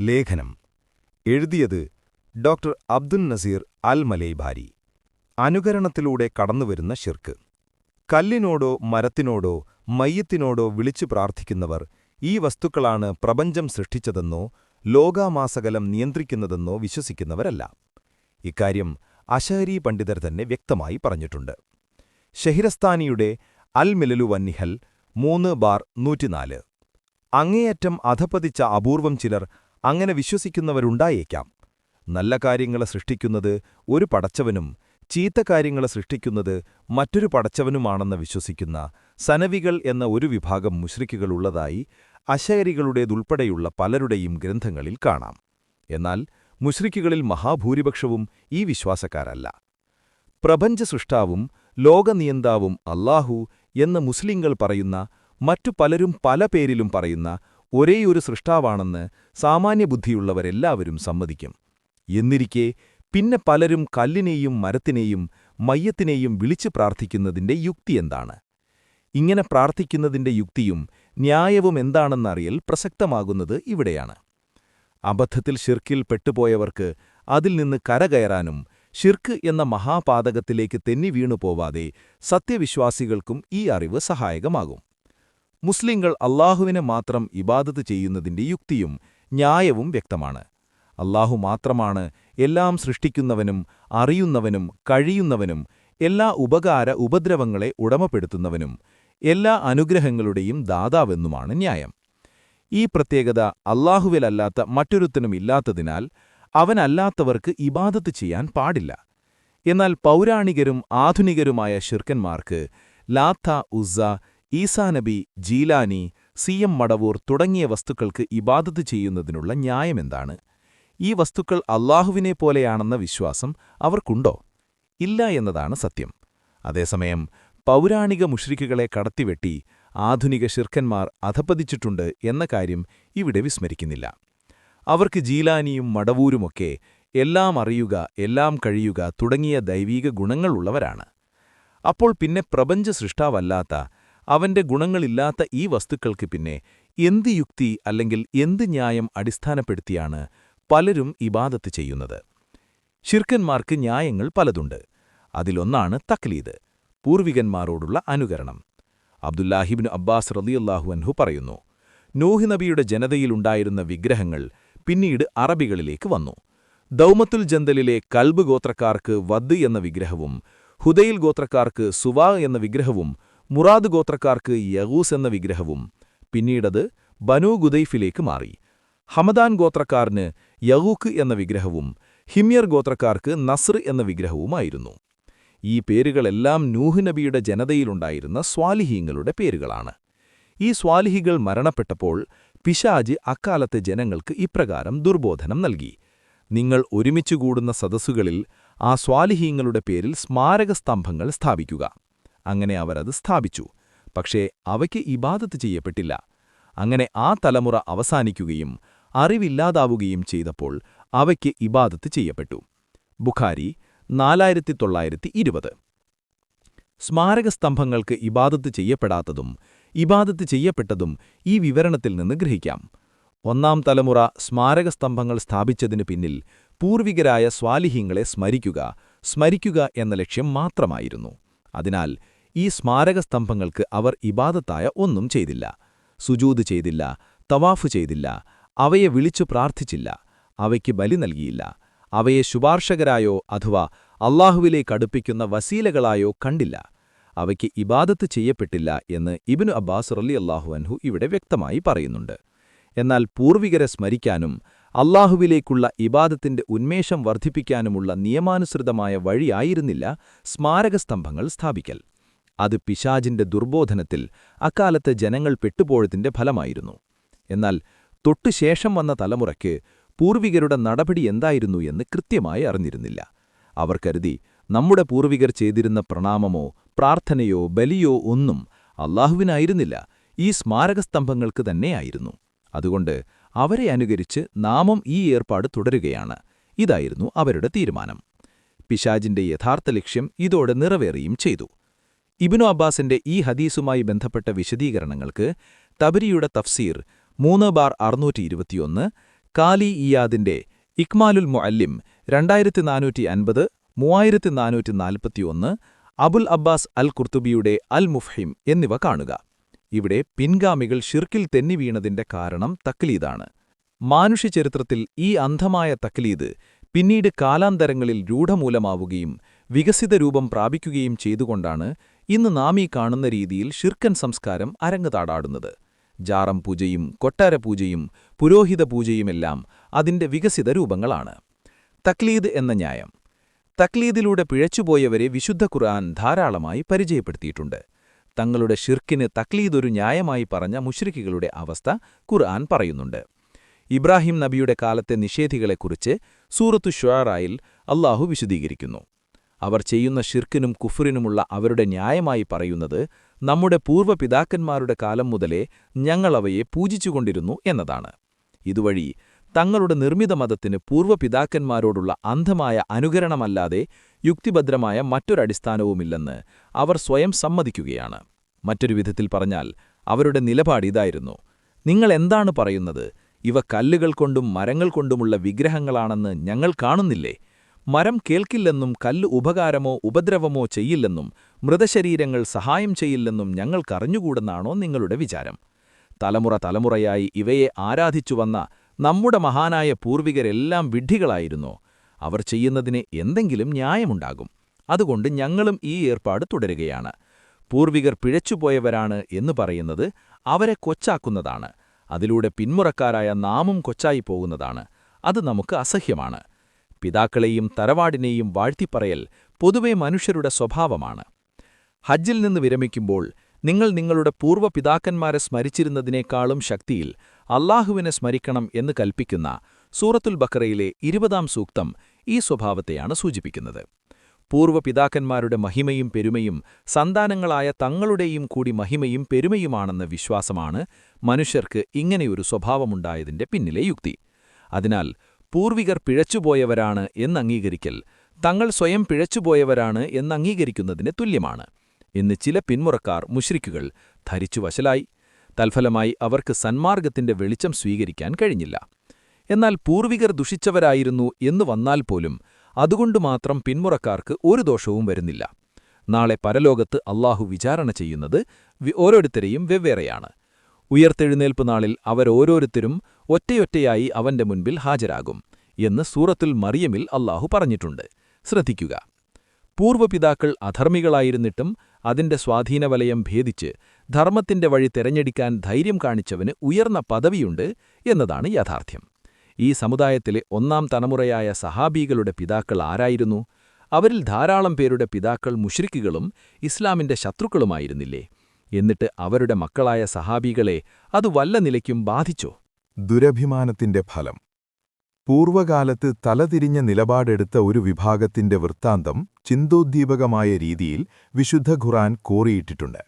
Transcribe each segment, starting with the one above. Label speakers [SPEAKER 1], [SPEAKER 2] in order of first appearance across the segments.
[SPEAKER 1] ലേഖനം. എഴുതിയത് ഡോക്ടർ അബ്ദുൽ നസീർ അൽ മലൈബാരി. അനുകരണത്തിലൂടെ കടന്നുവരുന്ന ഷിർക്ക് കല്ലിനോടോ മരത്തിനോടോ മയ്യത്തിനോടോ വിളിച്ചു പ്രാർത്ഥിക്കുന്നവർ ഈ വസ്തുക്കളാണ് പ്രപഞ്ചം സൃഷ്ടിച്ചതെന്നോ ലോകാമാസകലം നിയന്ത്രിക്കുന്നതെന്നോ വിശ്വസിക്കുന്നവരല്ല. ഇക്കാര്യം അഷഹരി പണ്ഡിതർ തന്നെ വ്യക്തമായി പറഞ്ഞിട്ടുണ്ട്. ഷഹിരസ്ഥാനിയുടെ അൽ മിലലു വന്നിഹൽ മൂന്ന് ബാർ നൂറ്റിനാല്. അങ്ങേയറ്റം അധപ്പതിച്ച അപൂർവം ചിലർ അങ്ങനെ വിശ്വസിക്കുന്നവരുണ്ടായേക്കാം. നല്ല കാര്യങ്ങളെ സൃഷ്ടിക്കുന്നത് ഒരു പടച്ചവനും ചീത്ത കാര്യങ്ങളെ സൃഷ്ടിക്കുന്നത് മറ്റൊരു പടച്ചവനുമാണെന്ന് വിശ്വസിക്കുന്ന സനവികൾ എന്ന ഒരു വിഭാഗം മുഷ്രിക്കുകളുള്ളതായി അശയരികളുടേതുൾപ്പെടെയുള്ള പലരുടെയും ഗ്രന്ഥങ്ങളിൽ കാണാം. എന്നാൽ മുഷ്രിക്കുകളിൽ മഹാഭൂരിപക്ഷവും ഈ വിശ്വാസക്കാരല്ല. പ്രപഞ്ച സൃഷ്ടാവും ലോകനിയന്താവും അല്ലാഹു എന്ന് മുസ്ലിങ്ങൾ പറയുന്ന മറ്റു പലരും പല പേരിലും പറയുന്ന ഒരേയൊരു സൃഷ്ടാവാണെന്ന് സാമാന്യബുദ്ധിയുള്ളവരെല്ലാവരും സമ്മതിക്കും. എന്നിരിക്കെ പിന്നെ പലരും കല്ലിനെയും മരത്തിനെയും മയ്യത്തിനെയും വിളിച്ചു പ്രാർത്ഥിക്കുന്നതിന്റെ യുക്തിയെന്താണ് ഇങ്ങനെ പ്രാർത്ഥിക്കുന്നതിന്റെ യുക്തിയും ന്യായവും എന്താണെന്നറിയൽ പ്രസക്തമാകുന്നത് ഇവിടെയാണ്. അബദ്ധത്തിൽ ഷിർക്കിൽ പെട്ടുപോയവർക്ക് അതിൽ നിന്ന് കരകയറാനും ഷിർക്ക് എന്ന മഹാപാതകത്തിലേക്ക് തെന്നി വീണുപോവാതെ സത്യവിശ്വാസികൾക്കും ഈ അറിവ് സഹായകമാകും. മുസ്ലിങ്ങൾ അള്ളാഹുവിനെ മാത്രം ഇബാദത്ത് ചെയ്യുന്നതിന്റെ യുക്തിയും ന്യായവും വ്യക്തമാണ്. അല്ലാഹു മാത്രമാണ് എല്ലാം സൃഷ്ടിക്കുന്നവനും അറിയുന്നവനും കഴിയുന്നവനും എല്ലാ ഉപകാര ഉപദ്രവങ്ങളെ ഉടമപ്പെടുത്തുന്നവനും എല്ലാ അനുഗ്രഹങ്ങളുടെയും ദാതാവെന്നുമാണ് ന്യായം. ഈ പ്രത്യേകത അല്ലാത്ത മറ്റൊരുത്തനും ഇല്ലാത്തതിനാൽ അവനല്ലാത്തവർക്ക് ഇബാദത്ത് ചെയ്യാൻ പാടില്ല. എന്നാൽ പൗരാണികരും ആധുനികരുമായ ശിർക്കന്മാർക്ക് ലാത്ത ഉസ്സ ഈസാനബി ജീലാനി സി എം മടവൂർ തുടങ്ങിയ വസ്തുക്കൾക്ക് ഇബാദത്ത് ചെയ്യുന്നതിനുള്ള ന്യായമെന്താണ്? ഈ വസ്തുക്കൾ അള്ളാഹുവിനെ പോലെയാണെന്ന വിശ്വാസം അവർക്കുണ്ടോ? ഇല്ല എന്നതാണ് സത്യം. അതേസമയം പൗരാണിക മുഷ്രിക്കുകളെ കടത്തിവെട്ടി ആധുനിക ശിർക്കന്മാർ അധപ്പതിച്ചിട്ടുണ്ട് എന്ന കാര്യം ഇവിടെ വിസ്മരിക്കുന്നില്ല. അവർക്ക് ജീലാനിയും മടവൂരുമൊക്കെ എല്ലാം അറിയുക എല്ലാം കഴിയുക തുടങ്ങിയ ദൈവീക ഗുണങ്ങളുള്ളവരാണ്. അപ്പോൾ പിന്നെ പ്രപഞ്ച സൃഷ്ടാവല്ലാത്ത അവന്റെ ഗുണങ്ങളില്ലാത്ത ഈ വസ്തുക്കൾക്ക് പിന്നെ എന്ത് യുക്തി അല്ലെങ്കിൽ എന്ത് ന്യായം അടിസ്ഥാനപ്പെടുത്തിയാണ് പലരും ഇബാദത്ത് ചെയ്യുന്നത്. ശിർക്കന്മാർക്ക് ന്യായങ്ങൾ പലതുണ്ട്. അതിലൊന്നാണ് തക്ലീദ് പൂർവികന്മാരോടുള്ള അനുകരണം. അബ്ദുല്ലാഹിബിന് അബ്ബാസ് റലിയല്ലാഹു അൻഹു പറയുന്നു നോഹിനബിയുടെ ജനതയിലുണ്ടായിരുന്ന വിഗ്രഹങ്ങൾ പിന്നീട് അറബികളിലേക്ക് വന്നു. ദൗമത്തുൽ ജന്തലിലെ കൽബ് ഗോത്രക്കാർക്ക് വദ് എന്ന വിഗ്രഹവും ഹുദയിൽ ഗോത്രക്കാർക്ക് സുവാ എന്ന വിഗ്രഹവും മുറാദ് ഗോത്രക്കാർക്ക് യഹൂസ് എന്ന വിഗ്രഹവും പിന്നീടത് ബനു ഗുദൈഫിലേക്ക് മാറി. ഹമദാൻ ഗോത്രക്കാരന് യഹൂക്ക് എന്ന വിഗ്രഹവും ഹിമ്യർ ഗോത്രക്കാർക്ക് നസ്ർ എന്ന വിഗ്രഹവുമായിരുന്നു. ഈ പേരുകളെല്ലാം നൂഹ് നബിയുടെ ജനതയിലുണ്ടായിരുന്ന സ്വാലിഹീങ്ങളുടെ പേരുകളാണ്. ഈ സ്വാലിഹികൾ മരണപ്പെട്ടപ്പോൾ പിശാജ് അക്കാലത്തെ ജനങ്ങൾക്ക് ഇപ്രകാരം ദുർബോധനം നൽകി. നിങ്ങൾ ഒരുമിച്ചുകൂടുന്ന സദസ്സുകളിൽ ആ സ്വാലിഹീങ്ങളുടെ പേരിൽ സ്മാരകസ്തംഭങ്ങൾ സ്ഥാപിക്കുക. അങ്ങനെ അവർ അത് സ്ഥാപിച്ചു. പക്ഷേ അവയ്ക്ക് ഇബാദത്ത് ചെയ്യപ്പെട്ടില്ല. അങ്ങനെ ആ തലമുറ അവസാനിക്കുകയും അറിവില്ലാതാവുകയും ചെയ്തപ്പോൾ അവയ്ക്ക് ഇബാദത്ത് ചെയ്യപ്പെട്ടു. ബുഖാരി നാലായിരത്തി തൊള്ളായിരത്തി ഇരുപത് സ്മാരകസ്തംഭങ്ങൾക്ക് ഇബാദത്ത് ചെയ്യപ്പെടാത്തതും ഇബാദത്ത് ചെയ്യപ്പെട്ടതും ഈ വിവരണത്തിൽ നിന്ന് ഗ്രഹിക്കാം. ഒന്നാം തലമുറ സ്മാരകസ്തംഭങ്ങൾ സ്ഥാപിച്ചതിനു പിന്നിൽ പൂർവികരായ സ്വാലിഹ്യങ്ങളെ സ്മരിക്കുക സ്മരിക്കുക എന്ന ലക്ഷ്യം മാത്രമായിരുന്നു. അതിനാൽ ഈ സ്മാരകസ്തംഭങ്ങൾക്ക് അവർ ഇബാദത്തായ ഒന്നും ചെയ്തില്ല. സുജൂത് ചെയ്തില്ല തവാഫ് ചെയ്തില്ല അവയെ വിളിച്ചു പ്രാർത്ഥിച്ചില്ല അവയ്ക്ക് ബലി നൽകിയില്ല. അവയെ ശുപാർശകരായോ അഥവാ അള്ളാഹുവിലേക്കടുപ്പിക്കുന്ന വസീലകളായോ കണ്ടില്ല. അവയ്ക്ക് ഇബാദത്ത് ചെയ്യപ്പെട്ടില്ല എന്ന് ഇബിനു അബ്ബാസ് റലി അള്ളാഹു അൻഹു ഇവിടെ വ്യക്തമായി പറയുന്നുണ്ട്. എന്നാൽ പൂർവികരെ സ്മരിക്കാനും അള്ളാഹുവിലേക്കുള്ള ഇബാദത്തിന്റെ ഉന്മേഷം വർദ്ധിപ്പിക്കാനുമുള്ള നിയമാനുസൃതമായ വഴിയായിരുന്നില്ല സ്മാരകസ്തംഭങ്ങൾ സ്ഥാപിക്കൽ. അത് പിശാജിന്റെ ദുർബോധനത്തിൽ അക്കാലത്ത് ജനങ്ങൾ പെട്ടുപോഴത്തിന്റെ ഫലമായിരുന്നു. എന്നാൽ തൊട്ടുശേഷം വന്ന തലമുറയ്ക്ക് പൂർവികരുടെ നടപടി എന്തായിരുന്നു എന്ന് കൃത്യമായി അറിഞ്ഞിരുന്നില്ല. അവർ കരുതി നമ്മുടെ പൂർവികർ ചെയ്തിരുന്ന പ്രണാമമോ പ്രാർത്ഥനയോ ബലിയോ ഒന്നും അള്ളാഹുവിനായിരുന്നില്ല. ഈ സ്മാരകസ്തംഭങ്ങൾക്ക് തന്നെയായിരുന്നു. അതുകൊണ്ട് അവരെ അനുകരിച്ച് നാമം ഈ ഏർപ്പാട് തുടരുകയാണ്. ഇതായിരുന്നു അവരുടെ തീരുമാനം. പിശാജിന്റെ യഥാർത്ഥ ലക്ഷ്യം ഇതോടെ നിറവേറിയും ചെയ്തു. ഇബിനു അബ്ബാസിന്റെ ഈ ഹദീസുമായി ബന്ധപ്പെട്ട വിശദീകരണങ്ങൾക്ക് തബരിയുടെ തഫ്സീർ മൂന്ന് ബാർ അറുന്നൂറ്റി ഇരുപത്തിയൊന്ന് കാലി ഇയാദിന്റെ ഇക്മാലുൽ മുഅല്ലിം രണ്ടായിരത്തി നാനൂറ്റി അൻപത് മൂവായിരത്തി നാനൂറ്റി നാൽപ്പത്തിയൊന്ന് അബുൽ അബ്ബാസ് അൽ കുർത്തുബിയുടെ അൽ മുഫ്ഹിം എന്നിവ കാണുക. ഇവിടെ പിൻഗാമികൾ ഷിർക്കിൽ തെന്നിവീണതിന്റെ കാരണം തക്ലീദാണ്. മാനുഷ്യചരിത്രത്തിൽ ഈ അന്ധമായ തക്ലീദ് പിന്നീട് കാലാന്തരങ്ങളിൽ രൂഢമൂലമാവുകയും വികസിത രൂപം പ്രാപിക്കുകയും ചെയ്തുകൊണ്ടാണ് ഇന്ന് നാം ഈ കാണുന്ന രീതിയിൽ ഷിർക്കൻ സംസ്കാരം അരങ്ങുതാടാടുന്നത് ജാറം പൂജയും കൊട്ടാര പൂജയും പുരോഹിത പൂജയുമെല്ലാം അതിന്റെ വികസിത രൂപങ്ങളാണ്. തക്ലീദ് എന്ന ന്യായം. തക്ലീദിലൂടെ പിഴച്ചുപോയവരെ വിശുദ്ധ ഖുർആൻ ധാരാളമായി പരിചയപ്പെടുത്തിയിട്ടുണ്ട്. തങ്ങളുടെ ഷിർക്കിന് തക്ലീദൊരു ന്യായമായി പറഞ്ഞ മുഷ്രിക്കുകളുടെ അവസ്ഥ ഖുർആൻ പറയുന്നുണ്ട്. ഇബ്രാഹിം നബിയുടെ കാലത്തെ നിഷേധികളെക്കുറിച്ച് സൂറത്തു ഷുറായിൽ അള്ളാഹു വിശദീകരിക്കുന്നു. അവർ ചെയ്യുന്ന ഷിർക്കിനും കുഫറിനുമുള്ള അവരുടെ ന്യായമായി പറയുന്നത് നമ്മുടെ പൂർവപിതാക്കന്മാരുടെ കാലം മുതലേ ഞങ്ങളവയെ പൂജിച്ചുകൊണ്ടിരുന്നു എന്നതാണ്. ഇതുവഴി തങ്ങളുടെ നിർമ്മിത മതത്തിന് പൂർവപിതാക്കന്മാരോടുള്ള അന്ധമായ അനുകരണമല്ലാതെ യുക്തിഭദ്രമായ മറ്റൊരടിസ്ഥാനവുമില്ലെന്ന് അവർ സ്വയം സമ്മതിക്കുകയാണ്. മറ്റൊരു വിധത്തിൽ പറഞ്ഞാൽ അവരുടെ നിലപാടിതായിരുന്നു നിങ്ങൾ എന്താണ് പറയുന്നത്? ഇവ കല്ലുകൾ കൊണ്ടും മരങ്ങൾ കൊണ്ടുമുള്ള വിഗ്രഹങ്ങളാണെന്ന് ഞങ്ങൾ കാണുന്നില്ലേ? മരം കേൾക്കില്ലെന്നും കല്ല് ഉപകാരമോ ഉപദ്രവമോ ചെയ്യില്ലെന്നും മൃതശരീരങ്ങൾ സഹായം ചെയ്യില്ലെന്നും ഞങ്ങൾക്കറിഞ്ഞുകൂടെന്നാണോ നിങ്ങളുടെ വിചാരം. തലമുറ തലമുറയായി ഇവയെ ആരാധിച്ചു വന്ന നമ്മുടെ മഹാനായ പൂർവികരെല്ലാം വിഡ്ഢികളായിരുന്നോ. അവർ ചെയ്യുന്നതിന് എന്തെങ്കിലും ന്യായമുണ്ടാകും. അതുകൊണ്ട് ഞങ്ങളും ഈ ഏർപ്പാട് തുടരുകയാണ്. പൂർവികർ പിഴച്ചുപോയവരാണ് എന്ന് പറയുന്നത് അവരെ കൊച്ചാക്കുന്നതാണ്. അതിലൂടെ പിന്മുറക്കാരായ നാമും കൊച്ചായി പോകുന്നതാണ്. അത് നമുക്ക് അസഹ്യമാണ്. പിതാക്കളെയും തറവാടിനെയും വാഴ്ത്തിപ്പറയൽ പൊതുവെ മനുഷ്യരുടെ സ്വഭാവമാണ്. ഹജ്ജിൽ നിന്ന് വിരമിക്കുമ്പോൾ നിങ്ങൾ നിങ്ങളുടെ പൂർവ പിതാക്കന്മാരെ സ്മരിച്ചിരുന്നതിനേക്കാളും ശക്തിയിൽ അള്ളാഹുവിനെ സ്മരിക്കണം എന്ന് കൽപ്പിക്കുന്ന സൂറത്തുൽ ബക്കറയിലെ ഇരുപതാം സൂക്തം ഈ സ്വഭാവത്തെയാണ് സൂചിപ്പിക്കുന്നത്. പൂർവ പിതാക്കന്മാരുടെ മഹിമയും പെരുമയും സന്താനങ്ങളായ തങ്ങളുടെയും കൂടി മഹിമയും പെരുമയുമാണെന്ന വിശ്വാസമാണ് മനുഷ്യർക്ക് ഇങ്ങനെയൊരു സ്വഭാവമുണ്ടായതിന്റെ പിന്നിലെ യുക്തി. അതിനാൽ പൂർവികർ പിഴച്ചുപോയവരാണ് എന്നംഗീകരിക്കൽ തങ്ങൾ സ്വയം പിഴച്ചുപോയവരാണ് എന്നംഗീകരിക്കുന്നതിന് തുല്യമാണ്. എന്ന് ചില പിന്മുറക്കാർ മുഷ്രിക്കുകൾ ധരിച്ചു വശലായി തൽഫലമായി അവർക്ക് സന്മാർഗത്തിന്റെ വെളിച്ചം സ്വീകരിക്കാൻ കഴിഞ്ഞില്ല. എന്നാൽ പൂർവികർ ദുഷിച്ചവരായിരുന്നു എന്നു വന്നാൽ പോലും അതുകൊണ്ടു മാത്രം പിന്മുറക്കാർക്ക് ഒരു ദോഷവും വരുന്നില്ല. നാളെ പരലോകത്ത് അള്ളാഹു വിചാരണ ചെയ്യുന്നത് ഓരോരുത്തരെയും വെവ്വേറെയാണ്. ഉയർത്തെഴുന്നേൽപ്പ് നാളിൽ അവരോരോരുത്തരും ഒറ്റയൊറ്റയായി അവന്റെ മുൻപിൽ ഹാജരാകും എന്ന് സൂറത്തുൽ മറിയമിൽ അള്ളാഹു പറഞ്ഞിട്ടുണ്ട്. ശ്രദ്ധിക്കുക. പൂർവപിതാക്കൾ അധർമ്മികളായിരുന്നിട്ടും അതിന്റെ സ്വാധീനവലയം ഭേദിച്ച് ധർമ്മത്തിന്റെ വഴി തെരഞ്ഞെടുക്കാൻ ധൈര്യം കാണിച്ചവന് ഉയർന്ന പദവിയുണ്ട് എന്നതാണ് യാഥാർത്ഥ്യം. ഈ സമുദായത്തിലെ ഒന്നാം തലമുറയായ സഹാബികളുടെ പിതാക്കൾ ആരായിരുന്നു? അവരിൽ ധാരാളം പേരുടെ പിതാക്കൾ മുഷ്രിക്കുകളും ഇസ്ലാമിന്റെ ശത്രുക്കളുമായിരുന്നില്ലേ? എന്നിട്ട് അവരുടെ മക്കളായ സഹാബികളെ അത് വല്ല നിലയ്ക്കും ബാധിച്ചോ?
[SPEAKER 2] ദുരഭിമാനത്തിന്റെ ഫലം. പൂർവകാലത്ത് തലതിരിഞ്ഞ നിലപാടെടുത്ത ഒരു വിഭാഗത്തിന്റെ വൃത്താന്തം ചിന്തോദ്ദീപകമായ രീതിയിൽ വിശുദ്ധ ഖുറാൻ കോറിയിട്ടിട്ടുണ്ട്.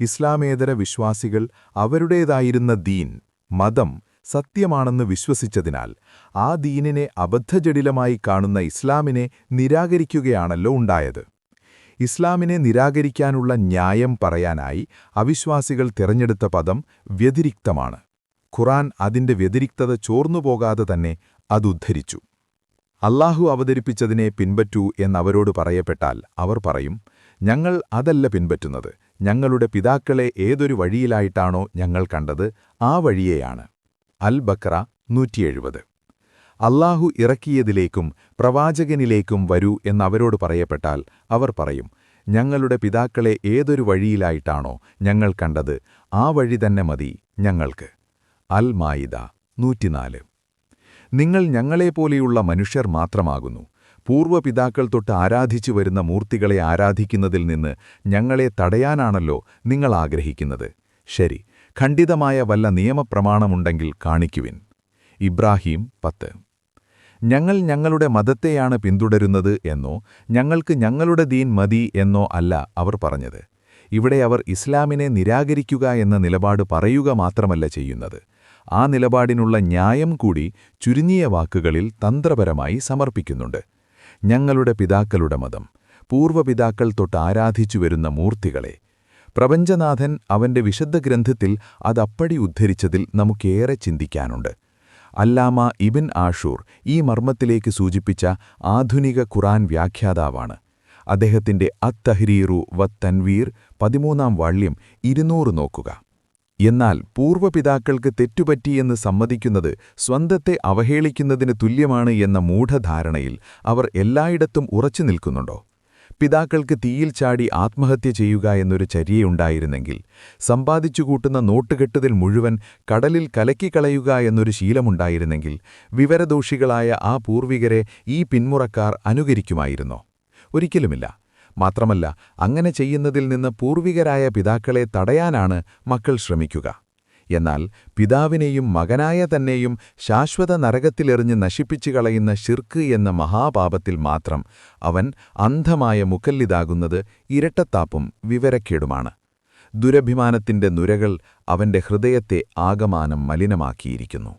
[SPEAKER 2] ഇസ്ലാമേതര വിശ്വാസികൾ അവരുടേതായിരുന്ന ദീൻ മതം സത്യമാണെന്ന് വിശ്വസിച്ചതിനാൽ ആ ദീനിനെ അബദ്ധജടിലമായി കാണുന്ന ഇസ്ലാമിനെ നിരാകരിക്കുകയാണല്ലോ ഉണ്ടായത്. ഇസ്ലാമിനെ നിരാകരിക്കാനുള്ള ന്യായം പറയാനായി അവിശ്വാസികൾ തിരഞ്ഞെടുത്ത പദം വ്യതിരിക്തമാണ്. ഖുറാൻ അതിന്റെ വ്യതിരിക്തത ചോർന്നുപോകാതെ തന്നെ അതുദ്ധരിച്ചു അല്ലാഹു അവതരിപ്പിച്ചതിനെ പിൻപറ്റൂ എന്നവരോട് പറയപ്പെട്ടാൽ അവർ പറയും ഞങ്ങൾ അതല്ല പിൻപറ്റുന്നത്. ഞങ്ങളുടെ പിതാക്കളെ ഏതൊരു വഴിയിലായിട്ടാണോ ഞങ്ങൾ കണ്ടത് ആ വഴിയെയാണ്. അൽ ബക്ര നൂറ്റിയെഴുപത്. അല്ലാഹു ഇറക്കിയതിലേക്കും പ്രവാചകനിലേക്കും വരൂ എന്നവരോട് പറയപ്പെട്ടാൽ അവർ പറയും ഞങ്ങളുടെ പിതാക്കളെ ഏതൊരു വഴിയിലായിട്ടാണോ ഞങ്ങൾ കണ്ടത് ആ വഴി തന്നെ മതി ഞങ്ങൾക്ക്. അൽ മായിദ നൂറ്റിനാല്. നിങ്ങൾ ഞങ്ങളെപ്പോലെയുള്ള മനുഷ്യർ മാത്രമാകുന്നു. പൂർവപിതാക്കൾ തൊട്ട് ആരാധിച്ചു വരുന്ന മൂർത്തികളെ ആരാധിക്കുന്നതിൽ നിന്ന് ഞങ്ങളെ തടയാനാണല്ലോ നിങ്ങൾ ആഗ്രഹിക്കുന്നത്. ശരി ഖണ്ഡിതമായ വല്ല നിയമപ്രമാണമുണ്ടെങ്കിൽ കാണിക്കുവിൻ. ഇബ്രാഹിം പത്ത്. ഞങ്ങൾ ഞങ്ങളുടെ മതത്തെയാണ് പിന്തുടരുന്നത് എന്നോ ഞങ്ങൾക്ക് ഞങ്ങളുടെ ദീൻ മതി എന്നോ അല്ല അവർ പറഞ്ഞത്. ഇവിടെ അവർ ഇസ്ലാമിനെ നിരാകരിക്കുക എന്ന നിലപാട് പറയുക മാത്രമല്ല ചെയ്യുന്നത്. ആ നിലപാടിനുള്ള ന്യായം കൂടി ചുരുങ്ങിയ വാക്കുകളിൽ തന്ത്രപരമായി സമർപ്പിക്കുന്നുണ്ട്. ഞങ്ങളുടെ പിതാക്കളുടെ മതം പൂർവപിതാക്കൾ തൊട്ട് ആരാധിച്ചു വരുന്ന മൂർത്തികളെ. പ്രപഞ്ചനാഥൻ അവന്റെ വിശുദ്ധ ഗ്രന്ഥത്തിൽ അതപ്പടി ഉദ്ധരിച്ചതിൽ നമുക്കേറെ ചിന്തിക്കാനുണ്ട്. അല്ലാമ ഇബിൻ ആഷൂർ ഈ മർമ്മത്തിലേക്ക് സൂചിപ്പിച്ച ആധുനിക ഖുറാൻ വ്യാഖ്യാതാവാണ്. അദ്ദേഹത്തിന്റെ അത്തഹരീറു വ തൻവീർ പതിമൂന്നാം വാള്യം ഇരുന്നൂറ് നോക്കുക. എന്നാൽ പൂർവപിതാക്കൾക്ക് തെറ്റുപറ്റിയെന്ന് സമ്മതിക്കുന്നത് സ്വന്തത്തെ അവഹേളിക്കുന്നതിന് തുല്യമാണ് എന്ന മൂഢധാരണയിൽ അവർ എല്ലായിടത്തും ഉറച്ചു നിൽക്കുന്നുണ്ടോ? പിതാക്കൾക്ക് തീയിൽ ചാടി ആത്മഹത്യ ചെയ്യുക എന്നൊരു ചര്യയുണ്ടായിരുന്നെങ്കിൽ സമ്പാദിച്ചു കൂട്ടുന്ന നോട്ടുകെട്ടുതിൽ മുഴുവൻ കടലിൽ കലക്കിക്കളയുക എന്നൊരു ശീലമുണ്ടായിരുന്നെങ്കിൽ വിവരദോഷികളായ ആ പൂർവികരെ ഈ പിന്മുറക്കാർ അനുകരിക്കുമായിരുന്നോ? ഒരിക്കലുമില്ല. മാത്രമല്ല അങ്ങനെ ചെയ്യുന്നതിൽ നിന്ന് പൂർവികരായ പിതാക്കളെ തടയാനാണ് മക്കൾ ശ്രമിക്കുക. എന്നാൽ പിതാവിനെയും മകനായ തന്നെയും ശാശ്വത നരകത്തിലെറിഞ്ഞ് നശിപ്പിച്ചു കളയുന്ന ഷിർക്ക് എന്ന മഹാപാപത്തിൽ മാത്രം അവൻ അന്ധമായ മുക്കല്ലിതാകുന്നത് ഇരട്ടത്താപ്പും വിവരക്കേടുമാണ്. ദുരഭിമാനത്തിന്റെ നുരകൾ അവന്റെ ഹൃദയത്തെ ആകമാനം മലിനമാക്കിയിരിക്കുന്നു.